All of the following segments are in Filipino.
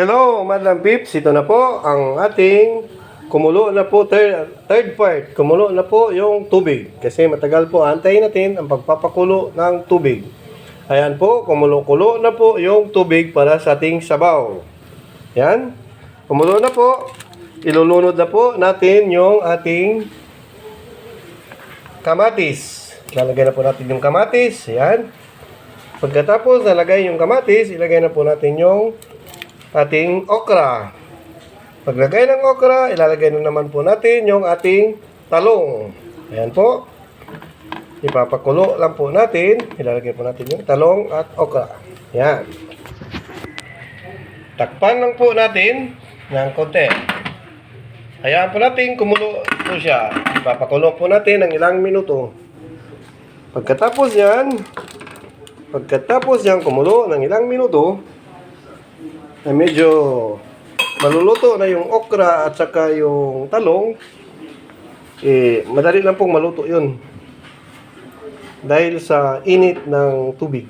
Hello, Madam Pips. Ito na po ang ating kumulo na po third, third part. Kumulo na po yung tubig. Kasi matagal po antayin natin ang pagpapakulo ng tubig. Ayan po, kumulo-kulo na po yung tubig para sa ating sabaw. Yan. Kumulo na po. Ilulunod na po natin yung ating kamatis. Lalagay na po natin yung kamatis. Yan. Pagkatapos nalagay yung kamatis, ilagay na po natin yung ating okra. Paglagay ng okra, ilalagay na naman po natin yung ating talong. Ayan po. Ipapakulo lang po natin. Ilalagay po natin yung talong at okra. Ayan. Takpan lang po natin ng konti. Hayaan po natin kumulo po siya. Ipapakulo po natin ng ilang minuto. Pagkatapos yan, pagkatapos yan kumulo ng ilang minuto, na medyo maluluto na yung okra at saka yung talong, eh, madali lang pong maluto yun. Dahil sa init ng tubig.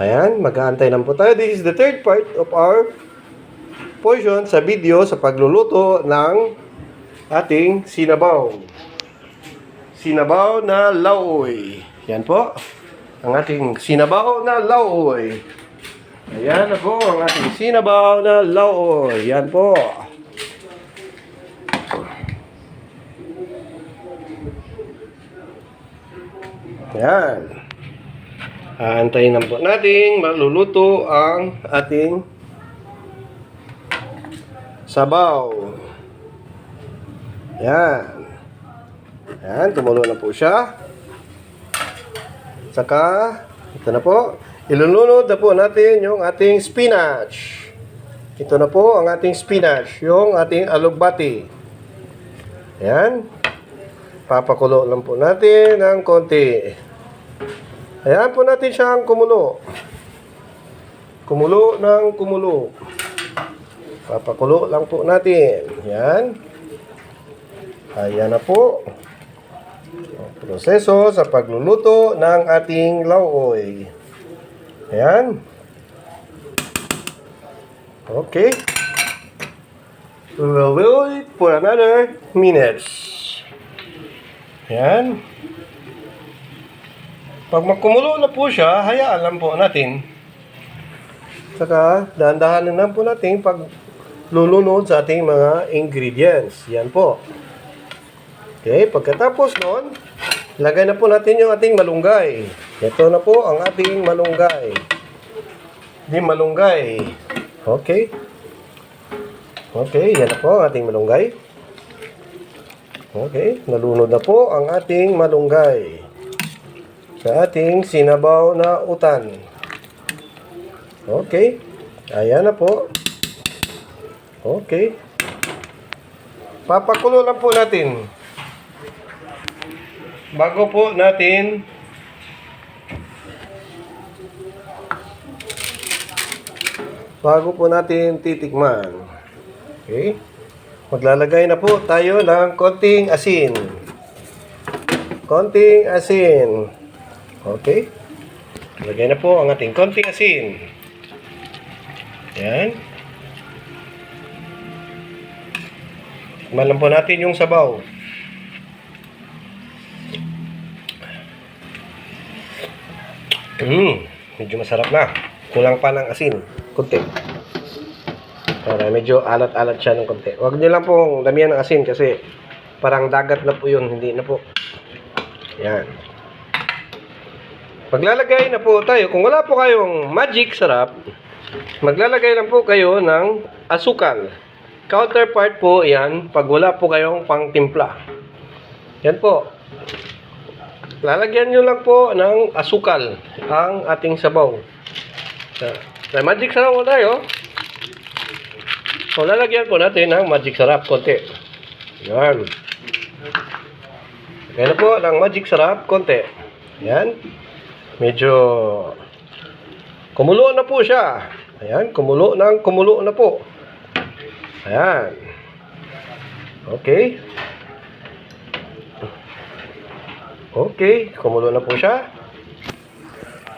Ayan, mag-aantay lang po tayo. This is the third part of our portion sa video sa pagluluto ng ating sinabaw. Sinabaw na laoy. Yan po. Ang ating sinabaw na laoy. Ayan na po ang ating sinabaw na laoy. Yan po. Ayan. Aantayin lang po natin maluluto ang ating sabaw. Yan. Yan, tumulo na po siya. Saka, ito na po. Ilununod na po natin yung ating spinach. Ito na po ang ating spinach, yung ating alugbati. Yan. Papakulo lang po natin ng konti. Ayan po natin siyang kumulo. Kumulo ng kumulo. Papakulo lang po natin. Yan. Ayan na po. Proseso sa pagluluto ng ating lauoy. Ayan. Okay. We will wait for another minutes. Ayan. Pag magkumulo na po siya, hayaan lang po natin. Saka, dahan-dahanan lang po natin pag lulunod sa ating mga ingredients. Yan po. Okay, pagkatapos nun, lagay na po natin yung ating malunggay. Ito na po ang ating malunggay. Di malunggay. Okay. Okay, yan na po ang ating malunggay. Okay, nalunod na po ang ating malunggay sa ating sinabaw na utan. Okay, ayan na po. Okay. Papakulo lang po natin. Bago po natin bago po natin titikman. Okay? Maglalagay na po tayo ng konting asin. Konting asin. Okay? Lagay na po ang ating konting asin. Yan. Tikman po natin yung sabaw. Mm, medyo masarap na. Kulang pa ng asin. Kunti. Para medyo alat-alat siya ng konti. Huwag niyo lang pong damihan ng asin kasi parang dagat na po yun. Hindi na po. Yan. Maglalagay na po tayo. Kung wala po kayong magic sarap, maglalagay lang po kayo ng asukal. Counterpart po yan pag wala po kayong pangtimpla. Yan po. Lalagyan nyo lang po ng asukal ang ating sabaw. May magic sarap po tayo. So, lalagyan po natin ng magic sarap konti. Yan. Na po ng magic sarap konti. Yan. Medyo kumulo na po siya. Ayan, kumulo ng kumulo na po. Ayan. Okay. Okay, kumulo na po siya.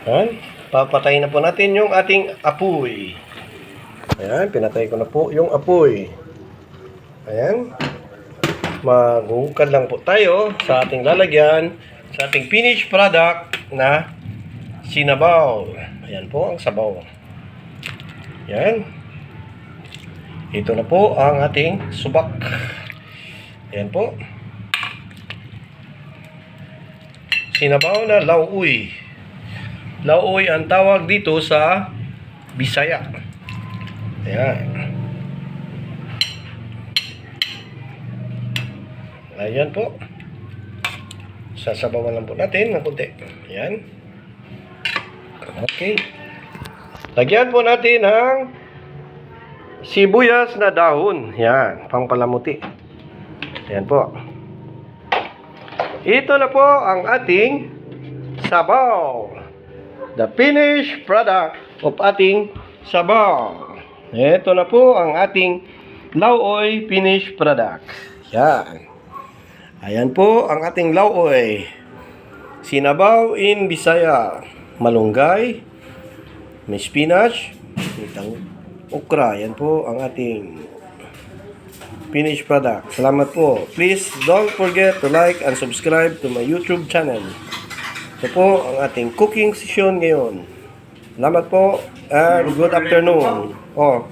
Ayan. Papatayin na po natin yung ating apoy. Ayan, pinatay ko na po yung apoy. Ayan. Maghukad lang po tayo sa ating lalagyan, sa ating finished product na sinabaw. Ayan po ang sabaw. Ayan. Ito na po ang ating subak. Ayan po. Sinabaw na lauoy. Lauoy ang tawag dito sa Bisaya. Ayan. Ayan po. Sasabawan lang po natin ng kunti. Ayan. Okay. Lagyan po natin ang sibuyas na dahon. Yan, pangpalamuti. Yan po. Ito na po ang ating sabaw. The finished product of ating sabaw. Ito na po ang ating lauoy finished product. Yan. Ayan po ang ating lauoy. Sinabaw in Bisaya. Malunggay, may spinach, may okra. Yan po ang ating finished product. Salamat po. Please don't forget to like and subscribe to my YouTube channel. Ito po ang ating cooking session ngayon. Salamat po and good afternoon. Oh,